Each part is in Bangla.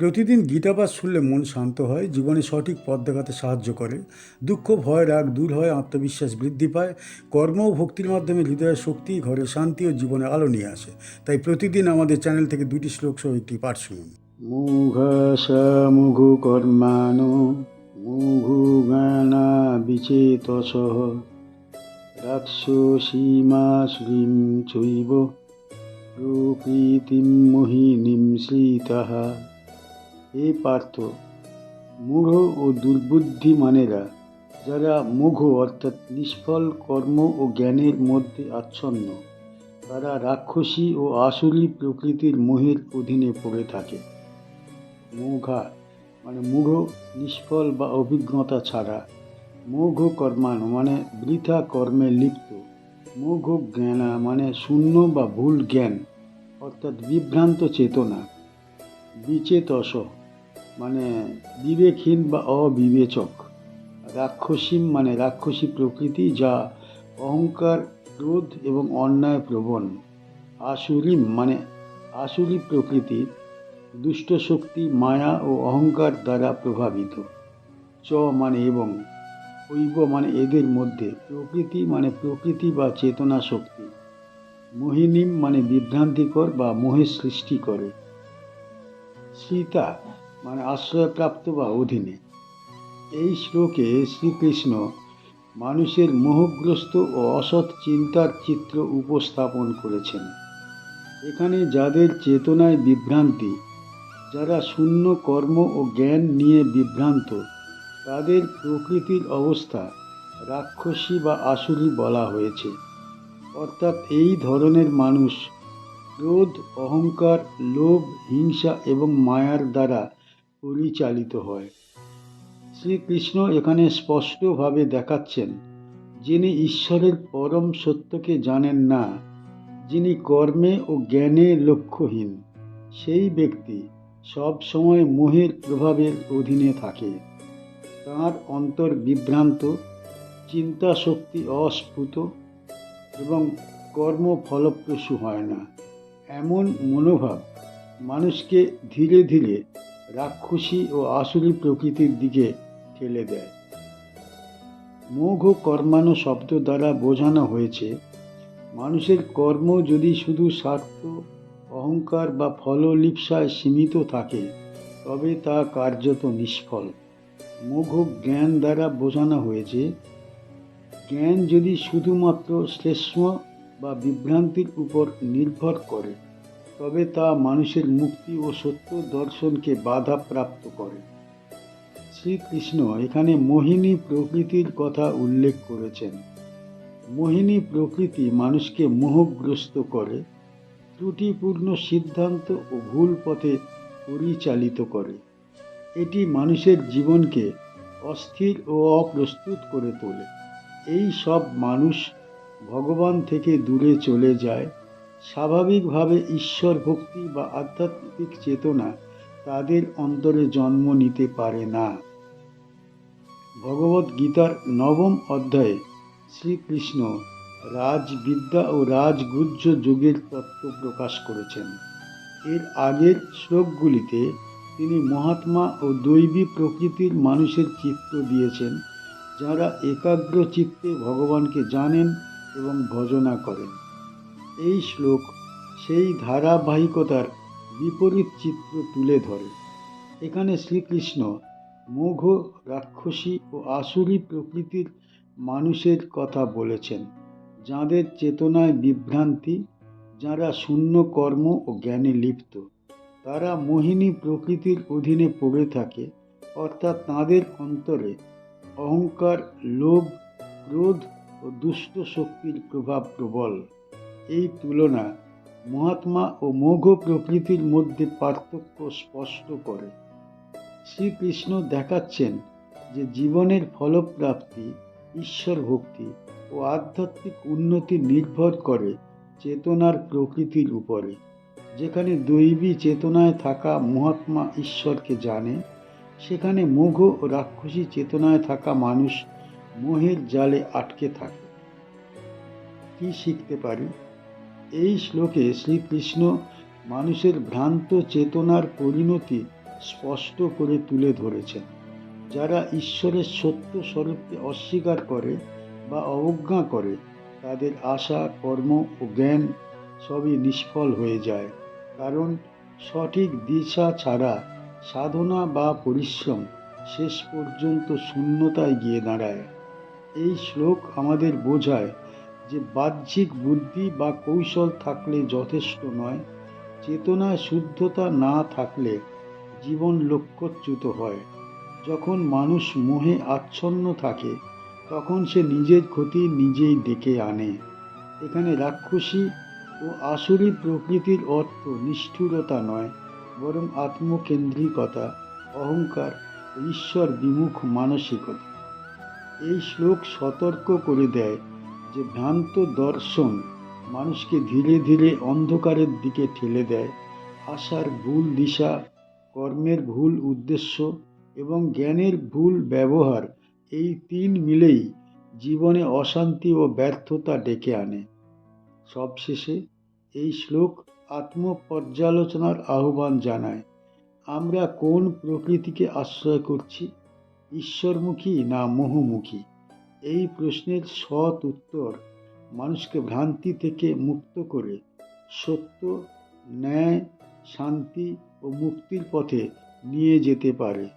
প্রতিদিন গীতাপাঠ শুনলে মন শান্ত হয়, জীবনে সঠিক পথ দেখাতে সাহায্য করে। দুঃখ, ভয়, রাগ দূর হয়, আত্মবিশ্বাস বৃদ্ধি পায়। কর্ম ও ভক্তির মাধ্যমে হৃদয়ের শক্তি, ঘরে শান্তি ও জীবনে আলো নিয়ে আসে। তাই প্রতিদিন আমাদের চ্যানেল থেকে দুটি শ্লোক সহ একটি পাঠ শুনুন। মুঘু কর্মাণো চৈব, প্রকৃতিম মোহিনীম শ্রীতাহ। হে পার্থ, মূঢ় ও দুর্বুদ্ধিমানেরা, যারা মুঘ অর্থাৎ নিষ্ফল কর্ম ও জ্ঞানের মধ্যে আচ্ছন্ন, তারা রাক্ষসী ও আসুরি প্রকৃতির মোহের অধীনে পড়ে থাকে। মৌঘা মানে মূঢ়, নিষ্ফল বা অভিজ্ঞতা ছাড়া, মোঘ কর্মাণ মানে বৃথা কর্মে লিপ্ত, মোঘ জ্ঞানা মানে শূন্য বা ভুল জ্ঞান, অর্থাৎ বিভ্রান্ত চেতনা, বিচেতস। মানে বিবেকহীন বা অবিবেচক। রাক্ষসীম মানে রাক্ষসী প্রকৃতি যা অহংকার, ক্রোধ এবং অন্যায় প্রবণ। আসুরিম মানে আসুরি প্রকৃতির দুষ্ট শক্তি, মায়া ও অহংকার দ্বারা প্রভাবিত। চ মানে এবং, ঐব মানে এদের মধ্যে, প্রকৃতি মানে প্রকৃতি বা চেতনা শক্তি। মোহিনীম মানে বিভ্রান্তিকর বা মোহের সৃষ্টি করে। সীতা মানে আশ্রয়প্রাপ্ত বা অধীনে। এই শ্লোকে শ্রীকৃষ্ণ মানুষের মোহগ্রস্ত ও অসৎ চিন্তার চিত্র উপস্থাপন করেছেন। এখানে যাদের চেতনায় বিভ্রান্তি, যারা শূন্য কর্ম ও জ্ঞান নিয়ে বিভ্রান্ত, তাদের প্রকৃতির অবস্থা রাক্ষসী বা আসুরি বলা হয়েছে। অর্থাৎ এই ধরনের মানুষ ক্রোধ, অহংকার, লোভ, হিংসা এবং মায়ার দ্বারা পরিচালিত হয়। শ্রীকৃষ্ণ এখানে স্পষ্টভাবে দেখাচ্ছেন, যিনি ঈশ্বরের পরম সত্যকে জানেন না, যিনি কর্মে ও জ্ঞানে লক্ষ্যহীন, সেই ব্যক্তি সব সময় মোহের প্রভাবের অধীনে থাকে। তাঁর অন্তর বিভ্রান্ত চিন্তা শক্তি অস্ফুট এবং কর্ম ফলপ্রসূ হয় না। এমন মনোভাব মানুষকে ধীরে ধীরে রাক্ষসী ও আসুরি প্রকৃতির দিকে ঠেলে দেয়। মোঘ কর্মানো শব্দ দ্বারা বোঝানো হয়েছে, মানুষের কর্ম যদি শুধু স্বার্থ, অহংকার বা ফললিপ্সায় সীমিত থাকে, তবে তা কার্যত নিষ্ফল। মোঘ জ্ঞান দ্বারা বোঝানো হয়েছে, জ্ঞান যদি শুধুমাত্র শ্লেষ্ম বা বিভ্রান্তির উপর নির্ভর করে তবে তা মানুষের মুক্তি ও সত্য দর্শনকে বাধাপ্রাপ্ত করে। শ্রীকৃষ্ণ এখানে মোহিনী প্রকৃতির কথা উল্লেখ করেছেন। মোহিনী প্রকৃতি মানুষকে মোহগ্রস্ত করে, ত্রুটিপূর্ণ সিদ্ধান্ত ও ভুল পথে পরিচালিত করে। এটি মানুষের জীবনকে অস্থির ও অপ্রস্তুত করে তোলে। এই সব মানুষ ভগবান থেকে দূরে চলে যায় স্বাভাবিকভাবে ঈশ্বর ভক্তি বা আধ্যাত্মিক চেতনা তাদের অন্তরে জন্ম নিতে পারে না। ভগবত গীতার নবম অধ্যায়ে শ্রীকৃষ্ণ রাজবিদ্যা ও রাজগুজ্জ যুগের তত্ত্ব প্রকাশ করেছেন। এর আগের শ্লোকগুলিতে তিনি মহাত্মা ও দৈবী প্রকৃতির মানুষের চিত্র দিয়েছেন, যারা একাগ্র চিত্তে ভগবানকে জানেন এবং ভজনা করেন। এই শ্লোক সেই ধারাবাহিকতার বিপরীত চিত্র তুলে ধরে। এখানে শ্রীকৃষ্ণ মোঘ রাক্ষসী ও আসুরি প্রকৃতির মানুষের কথা বলেছেন, যাদের চেতনায় বিভ্রান্তি, যারা শূন্য কর্ম ও জ্ঞানে লিপ্ত। তারা মোহিনী প্রকৃতির অধীনে পড়ে থাকে, অর্থাৎ তাঁদের অন্তরে অহংকার, লোভ, ক্রোধ ও দুষ্ট শক্তির প্রভাব প্রবল। এই তুলনা মহাত্মা ও মোঘ প্রকৃতির মধ্যে পার্থক্য স্পষ্ট করে। শ্রীকৃষ্ণ দেখাচ্ছেন যে জীবনের ফলপ্রাপ্তি, ঈশ্বর ভক্তি ও আধ্যাত্মিক উন্নতি নির্ভর করে চেতনার প্রকৃতির উপরে। যেখানে দৈবী চেতনায় থাকা মহাত্মা ঈশ্বরকে জানে, সেখানে মোঘ ও রাক্ষসী চেতনায় থাকা মানুষ মোহের জালে আটকে থাকে। কি শিখতে পারি? এই শ্লোকে শ্রীকৃষ্ণ মানুষের ভ্রান্ত চেতনার পরিণতি স্পষ্ট করে তুলে ধরেছেন। যারা ঈশ্বরের সত্য স্বরূপকে অস্বীকার করে বা অবজ্ঞা করে, তাদের আশা, কর্ম ও জ্ঞান সবই নিষ্ফল হয়ে যায়। কারণ সঠিক দিশা ছাড়া সাধনা বা পরিশ্রম শেষ পর্যন্ত শূন্যতায় গিয়ে দাঁড়ায়। এই শ্লোক আমাদের বোঝায় যে বাহ্যিক বুদ্ধি বা কৌশল থাকলে যথেষ্ট নয় চেতনায় শুদ্ধতা না থাকলে জীবন লক্ষ্যচ্যুত হয়। যখন মানুষ মোহে আচ্ছন্ন থাকে, তখন সে নিজের ক্ষতি নিজেই ডেকে আনে। এখানে রাক্ষসী ও আসুরি প্রকৃতির অর্থ নিষ্ঠুরতা নয়, বরং আত্মকেন্দ্রিকতা, অহংকার, ঈশ্বর বিমুখ মানসিকতা। এই শ্লোক সতর্ক করে দেয় যে ভ্রান্ত দর্শন মানুষকে ধীরে ধীরে অন্ধকারের দিকে ঠেলে দেয়, আশার ভুল দিশা, কর্মের ভুল উদ্দেশ্য এবং জ্ঞানের ভুল ব্যবহার, এই তিন মিলেই জীবনে অশান্তি ও ব্যর্থতা ডেকে আনে। সবশেষে এই শ্লোক আত্মপর্যালোচনার আহ্বান জানায়, আমরা কোন প্রকৃতিকে আশ্রয় করছি? ঈশ্বরমুখী না মোহমুখী? এই প্রশ্নের সৎ উত্তর মানুষকে ভ্রান্তি থেকে মুক্ত করে, সত্য, ন্যায়, শান্তি ও মুক্তির পথে নিয়ে যেতে পারে।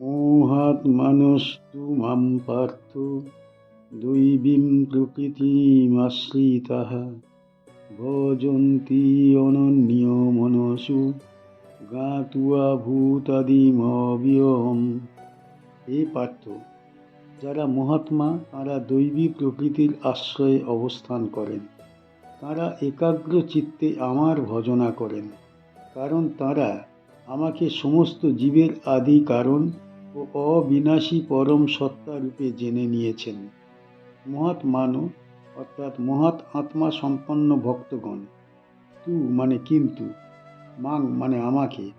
মোহাত মানুষ তুমাম পার্থ, দৈবীম প্রকৃতিমাশ্রিতাः ভজন্তি অনন্য মনসু, গাতুয়া ভূতাদিমবিয়ম হে পার্থ যারা মহাত্মা, তারা দৈবী প্রকৃতির আশ্রয়ে অবস্থান করেন। তারা একাগ্র চিত্তে আমার ভজনা করেন। কারণ তারা আমাকে সমস্ত জীবের আদি কারণ ও অবিনাশী পরম সত্তা রূপে জেনে নিয়েছেন। মহাৎ মানব অর্থাৎ মহাৎ আত্মা সম্পন্ন ভক্তগণ, তু মানে কিন্তু, মাং মানে আমাকে,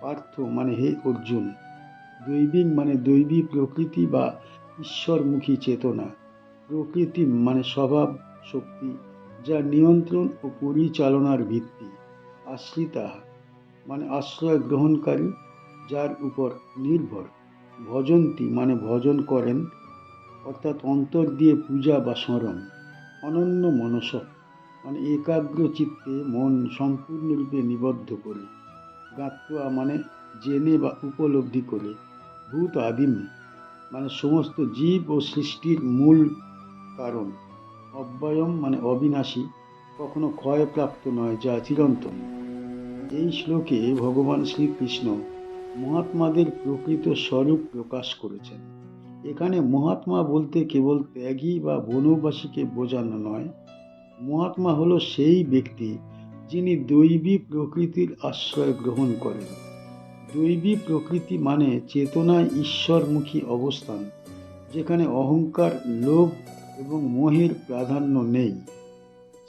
পার্থ মানে হে অর্জুন দৈবিক মানে দৈবী প্রকৃতি বা ঈশ্বরমুখী চেতনা, প্রকৃতি মানে স্বভাব, শক্তি, যা নিয়ন্ত্রণ ও পরিচালনার ভিত্তি। আশ্রিতা মানে আশ্রয় গ্রহণকারী, যার উপর নির্ভর। ভজন্তি মানে ভজন করেন, অর্থাৎ অন্তর দিয়ে পূজা বা স্মরণ। অনন্য মনস মানে একাগ্র চিত্তে মন সম্পূর্ণরূপে নিবদ্ধ করে। গাত্রা মানে জেনে বা উপলব্ধি করে। ভূত আদিম মানে সমস্ত জীব ও সৃষ্টির মূল কারণ। অব্যয়ম মানে অবিনাশী, কখনো ক্ষয়প্রাপ্ত নয়, যা চিরন্তন। এই শ্লোকে ভগবান শ্রীকৃষ্ণ মহাত্মাদের প্রকৃত স্বরূপ প্রকাশ করেছেন। এখানে মহাত্মা বলতে কেবল ত্যাগী বা বনবাসীকে বোঝানো নয়। মহাত্মা হলো সেই ব্যক্তি যিনি দৈবী প্রকৃতির আশ্রয় গ্রহণ করেন। দৈবী প্রকৃতি মানে চেতনায় ঈশ্বরমুখী অবস্থান, যেখানে অহংকার, লোভ এবং মোহের প্রাধান্য নেই।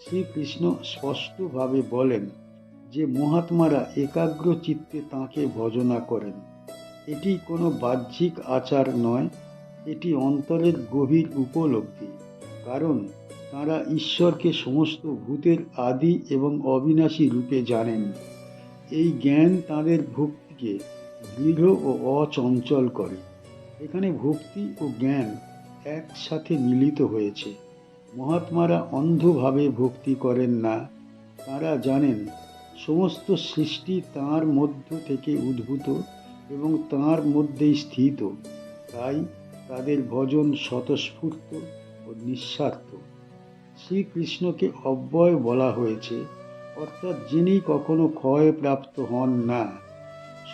শ্রীকৃষ্ণ স্পষ্টভাবে বলেন যে মহাত্মারা একাগ্র চিত্তে তাঁকে ভজনা করেন। এটি কোনো বাহ্যিক আচার নয়, এটি অন্তরের গভীর উপলব্ধি, কারণ তাঁরা ঈশ্বরকে সমস্ত ভূতের আদি এবং অবিনাশী রূপে জানেন। এই জ্ঞান তাদের তাঁদের ভক্তিকে দৃঢ় ও অচঞ্চল করে। এখানে ভক্তি ও জ্ঞান একসাথে মিলিত হয়েছে। মহাত্মারা অন্ধভাবে ভক্তি করেন না। তাঁরা জানেন, সমস্ত সৃষ্টি তাঁর মধ্য থেকে উদ্ভূত এবং তাঁর মধ্যেই স্থিত। তাই তাদের ভজন স্বতঃস্ফূর্ত ও নিঃস্বার্থ। শ্রীকৃষ্ণকে অব্যয় বলা হয়েছে, অর্থাৎ যিনি কখনো ক্ষয়প্রাপ্ত হন না।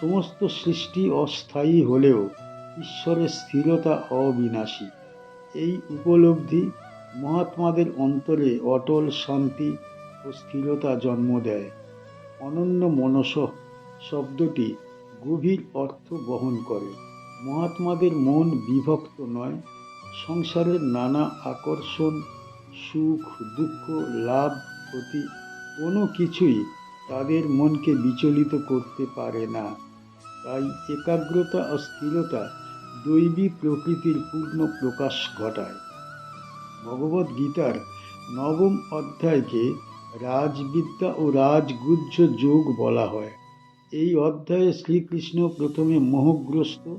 সমস্ত সৃষ্টি অস্থায়ী হলেও ঈশ্বরের স্থিরতা অবিনাশী। এই উপলব্ধি মহাত্মাদের অন্তরে অটল শান্তি ও স্থিরতা জন্ম দেয়। অনন্য মনস শব্দটি গভীর অর্থ বহন করে। মহাত্মাদের মন বিভক্ত নয়, সংসারের নানা আকর্ষণ, সুখ, দুঃখ, লাভ, ক্ষতি কোনো কিছুই তাদের মনকে বিচলিত করতে পারে না। তাই একাগ্রতা ও স্থিরতা দৈবী প্রকৃতির পূর্ণ প্রকাশ ঘটায়। ভগবদ গীতার নবম অধ্যায়কে রাজবিদ্যা ও রাজগুহ্য যোগ বলা হয়। এই অধ্যায়ে শ্রীকৃষ্ণ প্রথমে মোহগ্রস্ত,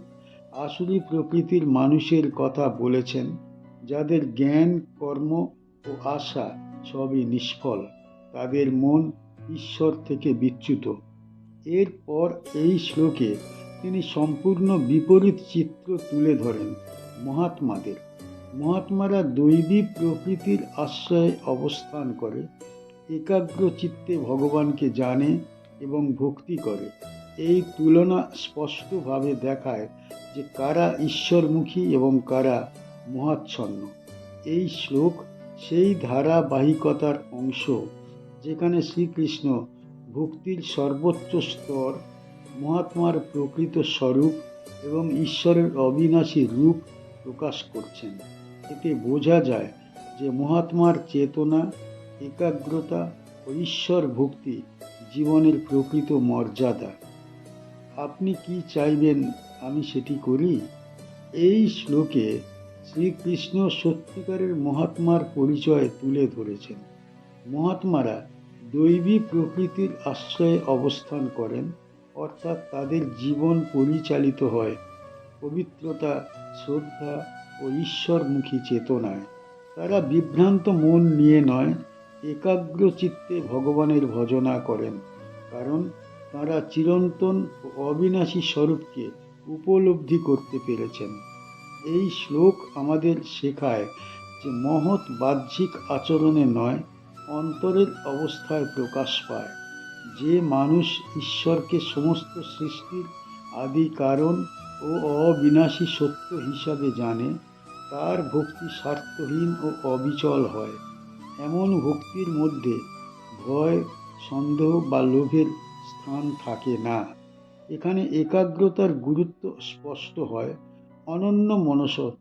আসুরি প্রকৃতির মানুষের কথা বলেছেন, যাদের জ্ঞান, কর্ম ও আশা সবই নিষ্ফল, তাদের মন ঈশ্বর থেকে বিচ্যুত। এরপর এই শ্লোকে তিনি সম্পূর্ণ বিপরীত চিত্র তুলে ধরেন মহাত্মাদের। মহাত্মারা দৈবী প্রকৃতির আশ্রয়ে অবস্থান করে, একাগ্র চিত্তে ভগবানকে জানে এবং ভক্তি করে। এই তুলনা স্পষ্টভাবে দেখায় যে কারা ঈশ্বরমুখী এবং কারা মহাচ্ছন্ন। এই শ্লোক সেই ধারাবাহিকতার অংশ যেখানে শ্রীকৃষ্ণ ভক্তির সর্বোচ্চ স্তর মহাত্মার প্রকৃত স্বরূপ এবং ঈশ্বরের অবিনাশী রূপ প্রকাশ করছেন। এতে বোঝা যায় যে মহাত্মার চেতনা, একাগ্রতা ও ঈশ্বর ভক্তি জীবনের প্রকৃত মর্যাদা। আপনি কি চাইবেন আমি সেটি করি? এই শ্লোকে শ্রীকৃষ্ণ সত্যিকারের মহাত্মার পরিচয় তুলে ধরেছেন। মহাত্মারা দৈবী প্রকৃতির আশ্রয়ে অবস্থান করেন, অর্থাৎ তাদের জীবন পরিচালিত হয়। পবিত্রতা, শ্রদ্ধা ও ঈশ্বরমুখী চেতনায়। তারা বিভ্রান্ত মন নিয়ে নয়, একাগ্র চিত্তে ভগবানের ভজনা করেন, কারণ তারা চিরন্তন ও অবিনাশী স্বরূপকে উপলব্ধি করতে পেরেছেন। এই শ্লোক আমাদের শেখায় যে মহৎ বাহ্যিক আচরণে নয় অন্তরের অবস্থায় প্রকাশ পায়। যে মানুষ ঈশ্বরকে সমস্ত সৃষ্টির আদি কারণ ও অবিনাশী সত্য হিসাবে জানে, তার ভক্তি স্বার্থহীন ও অবিচল হয়। এমন ভক্তির মধ্যে ভয়, সন্দেহ বা লোভের স্থান থাকে না। এখানে একাগ্রতার গুরুত্ব স্পষ্ট হয়। অনন্য মনসৎ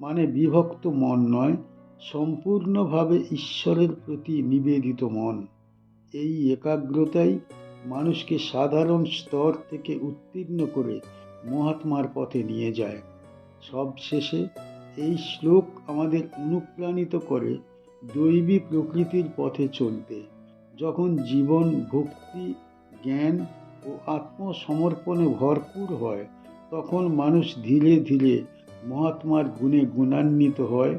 মানে বিভক্ত মন নয় সম্পূর্ণভাবে ঈশ্বরের প্রতি নিবেদিত মন। এই একাগ্রতাই মানুষকে সাধারণ স্তর থেকে উত্তীর্ণ করে মহাত্মার পথে নিয়ে যায়। সবশেষে এই শ্লোক আমাদের অনুপ্রাণিত করে দৈবী প্রকৃতির পথে চলতে। যখন জীবন, ভক্তি, জ্ঞান ও আত্মসমর্পণে ভরপুর হয়, তখন মানুষ ধীরে ধীরে মহাত্মার গুণে গুণান্বিত হয়।